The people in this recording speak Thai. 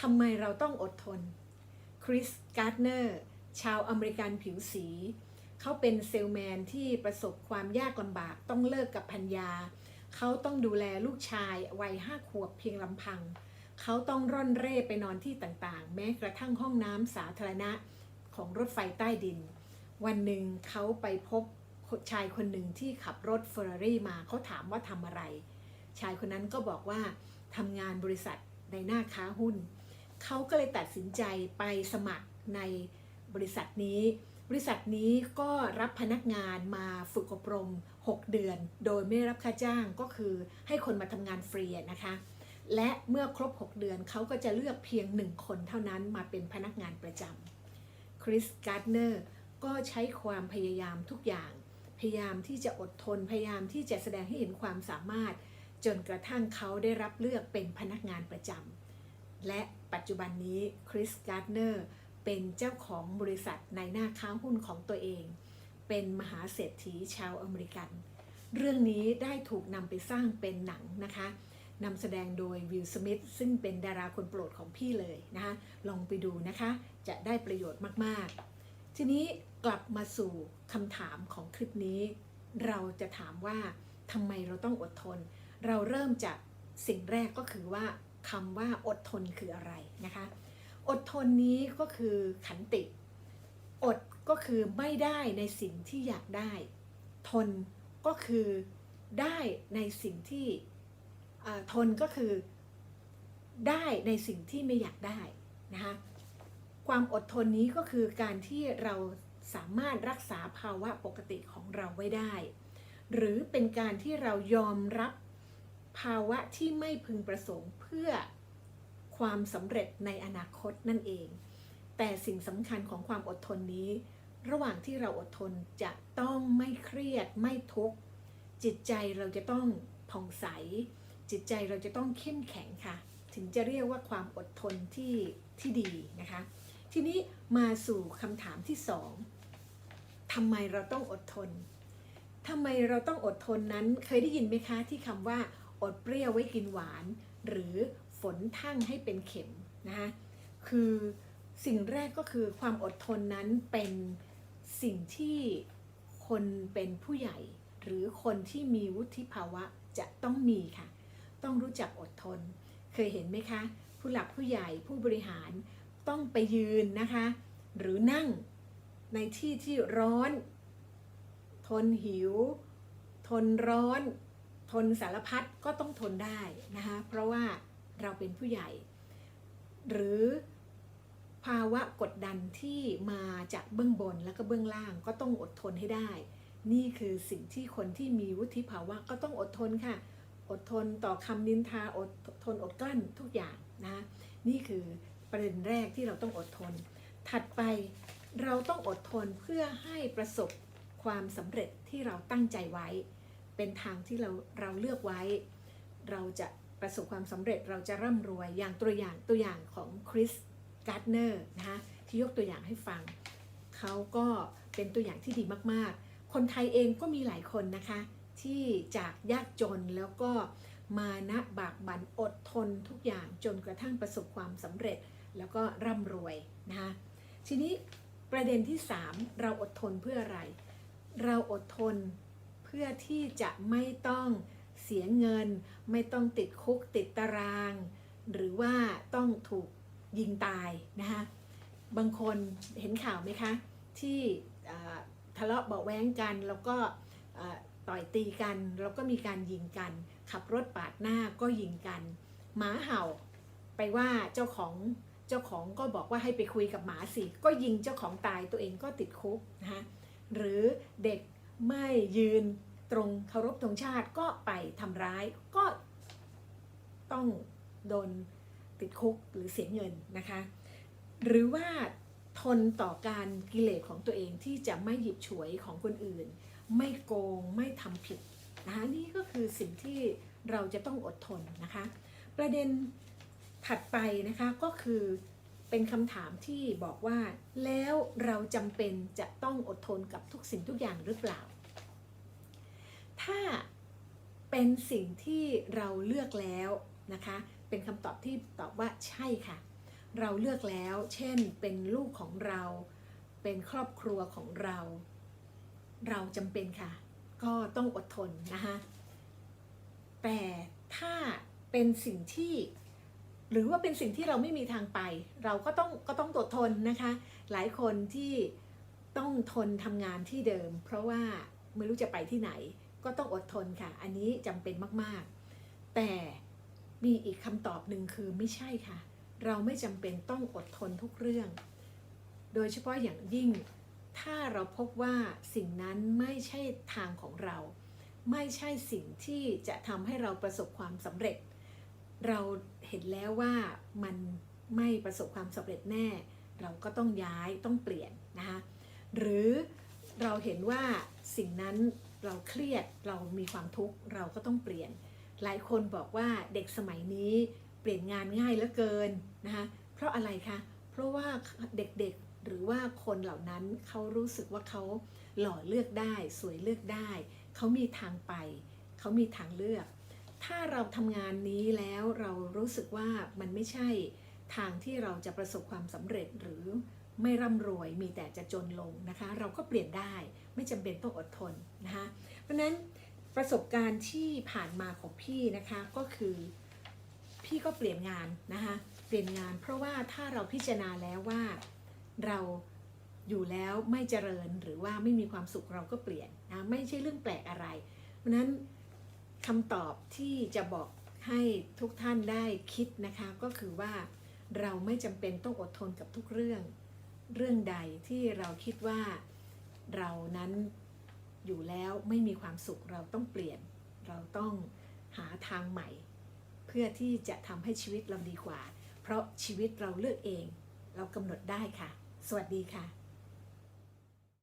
ทำไมเราต้องอดทน คริส การ์ดเนอร์ ชาวอเมริกันผิวสี เขาเป็นเซลแมนที่ประสบความยากลำบากต้องเลิกกับพัญญา เขาต้องดูแลลูกชายวัยห้าขวบเพียงลำพัง เขาต้องร่อนเร่ไปนอนที่ต่างๆ แม้กระทั่งห้องน้ำสาธารณะของรถไฟใต้ดิน วันหนึ่งเขาไปพบชายคนหนึ่งที่ขับรถเฟอร์รารี่มาเขาถามว่าทำอะไร ชายคนนั้นก็บอกว่าทำงานบริษัทในหน้าค้าหุ้น เขาก็เลยตัดสินใจไปสมัครในบริษัทนี้ บริษัทนี้ก็รับพนักงานมาฝึกอบรม 6 เดือน โดยไม่รับค่าจ้างก็คือให้คนมาทำงานฟรีนะคะ และเมื่อครบ 6 เดือนเขาก็จะเลือกเพียงหนึ่งคนเท่านั้นมาเป็นพนักงานประจำคริสการ์ดเนอร์ก็ใช้ความพยายามทุกอย่าง พยายามที่จะอดทน พยายามที่จะแสดงให้เห็นความสามารถ จนกระทั่งเขาได้รับเลือกเป็นพนักงานประจำและ ปัจจุบันนี้คริสการ์ดเนอร์เป็นเจ้าของบริษัทในหน้าค้าหุ้นของตัวเอง เป็นมหาเศรษฐีชาวอเมริกัน เรื่องนี้ได้ถูกนำไปสร้างเป็นหนังนะคะนำแสดงโดยวิลสมิธซึ่งเป็นดาราคนโปรดของพี่เลยนะคะลองไปดูนะคะ จะได้ประโยชน์มาก ๆ ทีนี้กลับมาสู่คำถามของคลิปนี้ เราจะถามว่าทำไมเราต้องอดทน เราเริ่มจากสิ่งแรกก็คือว่า คำว่าอดทนคืออะไรนะคะ อดทนนี้ก็คือขันติ อดก็คือไม่ได้ในสิ่งที่อยากได้ ทนก็คือได้ในสิ่งที่ทนก็คือได้ในสิ่งที่ไม่อยากได้นะคะความอดทนนี้ก็คือการที่เราสามารถรักษาภาวะปกติของเราไว้ได้ หรือเป็นการที่เรายอมรับ ภาวะที่ไม่พึงประสงค์เพื่อความสำเร็จในอนาคตนั่นเอง แต่สิ่งสำคัญของความอดทนนี้ ระหว่างที่เราอดทนจะต้องไม่เครียดไม่ทุกข์จิตใจเราจะต้องผ่องใส จิตใจเราจะต้องเข้มแข็งค่ะ ถึงจะเรียกว่าความอดทนที่ที่ดีนะคะ ทีนี้มาสู่คำถามที่สองทำไมเราต้องอดทนทำไมเราต้องอดทนนั้นเคยได้ยินไหมคะที่คำว่า อดเปรี้ยวไว้กินหวาน หรือฝนทั่งให้เป็นเข็มนะคะคือสิ่งแรกก็คือความอดทนนั้นเป็นสิ่งที่คนเป็นผู้ใหญ่ หรือคนที่มีวุฒิภาวะจะต้องมีค่ะ ต้องรู้จักอดทน เคยเห็นไหมคะ ผู้หลักผู้ใหญ่ผู้บริหารต้องไปยืนนะคะ หรือนั่งในที่ที่ร้อน ทนหิว ทนร้อน ทนสารพัดก็ต้องทนได้นะคะเพราะว่าเราเป็นผู้ใหญ่ หรือภาวะกดดันที่มาจากเบื้องบนแล้วก็เบื้องล่างก็ต้องอดทนให้ได้ นี่คือสิ่งที่คนที่มีวุฒิภาวะก็ต้องอดทนค่ะ อดทนต่อคำนินทาอดทนอดกลั้นทุกอย่างนะนี่คือประเด็นแรกที่เราต้องอดทน ถัดไปเราต้องอดทนเพื่อให้ประสบความสำเร็จที่เราตั้งใจไว้ เป็นทางที่เราเราเลือกไว้ เราจะประสบความสำเร็จเราจะร่ำรวยอย่างตัวอย่างตัวอย่างของคริสการ์ดเนอร์นะคะที่ยกตัวอย่างให้ฟัง เขาก็เป็นตัวอย่างที่ดีมากๆ คนไทยเองก็มีหลายคนนะคะ ที่จากยากจนแล้วก็มานะบากบั่นอดทนทุกอย่างจนกระทั่งประสบความสำเร็จ แล้วก็ร่ำรวยนะคะทีนี้ประเด็นที่ 3 เราอดทนเพื่ออะไร เราอดทน เพื่อที่จะไม่ต้องเสียเงิน ไม่ต้องติดคุกติดตาราง หรือว่าต้องถูกยิงตายนะคะบางคนเห็นข่าวไหมคะ ที่ทะเลาะเบาแว้งกันแล้วก็ต่อยตีกัน แล้วก็มีการยิงกัน ขับรถปาดหน้าก็ยิงกัน หมาเห่าไปว่าเจ้าของเจ้าของก็บอกว่าให้ไปคุยกับหมาสิก็ยิงเจ้าของตายตัวเองก็ติดคุกนะคะหรือเด็กไม่ยืน ตรงเคารพธงชาติก็ไปทำร้ายก็ต้องโดนติดคุกหรือเสียเงินนะคะ หรือว่าทนต่อการกิเลสของตัวเองที่จะไม่หยิบฉวยของคนอื่น ไม่โกงไม่ทำผิดนะคะนี่ก็คือสิ่งที่เราจะต้องอดทนนะคะ ประเด็นถัดไปนะคะก็คือเป็นคำถามที่บอกว่า แล้วเราจำเป็นจะต้องอดทนกับทุกสิ่งทุกอย่างหรือเปล่า ถ้าเป็นสิ่งที่เราเลือกแล้วนะคะ เป็นคำตอบที่ตอบว่าใช่ค่ะ เราเลือกแล้ว เช่น เป็นลูกของเรา เป็นครอบครัวของเรา เราจำเป็นค่ะ ก็ต้องอดทนนะคะแต่ถ้าเป็นสิ่งที่ หรือว่าเป็นสิ่งที่เราไม่มีทางไป เราก็ต้องก็ต้องอดทนนะคะ หลายคนที่ต้องทนทำงานที่เดิม เพราะว่าไม่รู้จะไปที่ไหน ก็ต้องอดทนค่ะ อันนี้จำเป็นมากๆ แต่มีอีกคำตอบหนึ่งคือไม่ใช่ค่ะ เราไม่จำเป็นต้องอดทนทุกเรื่อง โดยเฉพาะอย่างยิ่ง ถ้าเราพบว่าสิ่งนั้นไม่ใช่ทางของเรา ไม่ใช่สิ่งที่จะทำให้เราประสบความสำเร็จ เราเห็นแล้วว่ามันไม่ประสบความสำเร็จแน่ เราก็ต้องย้ายต้องเปลี่ยนนะคะหรือเราเห็นว่าสิ่งนั้น เราเครียดเรามีความทุกข์เราก็ต้องเปลี่ยน หลายคนบอกว่าเด็กสมัยนี้เปลี่ยนงานง่ายเหลือเกินนะคะเพราะอะไรคะเพราะว่าเด็กๆหรือว่าคนเหล่านั้นเขารู้สึกว่าเขาหล่อเลือกได้ สวยเลือกได้เขามีทางไปเขามีทางเลือก ถ้าเราทำงานนี้แล้วเรารู้สึกว่ามันไม่ใช่ทางที่เราจะประสบความสำเร็จหรือ ไม่ร่ำรวยมีแต่จะจนลงนะคะ เราก็เปลี่ยนได้ไม่จำเป็นต้องอดทนนะคะเพราะนั้นประสบการณ์ที่ผ่านมาของพี่นะคะก็คือพี่ก็เปลี่ยนงานนะคะเปลี่ยนงาน เพราะว่าถ้าเราพิจารณาแล้วว่าเราอยู่แล้วไม่เจริญหรือว่าไม่มีความสุขเราก็เปลี่ยนนะไม่ใช่เรื่องแปลกอะไร เพราะนั้นคำตอบที่จะบอกให้ทุกท่านได้คิดนะคะ ก็คือว่าเราไม่จำเป็นต้องอดทนกับทุกเรื่อง เรื่องใดที่เราคิดว่าเรานั้นอยู่แล้วไม่มีความสุขเราต้องเปลี่ยน เราต้องหาทางใหม่ เพื่อที่จะทำให้ชีวิตเราดีกว่า เพราะชีวิตเราเลือกเอง เรากำหนดได้ค่ะ สวัสดีค่ะ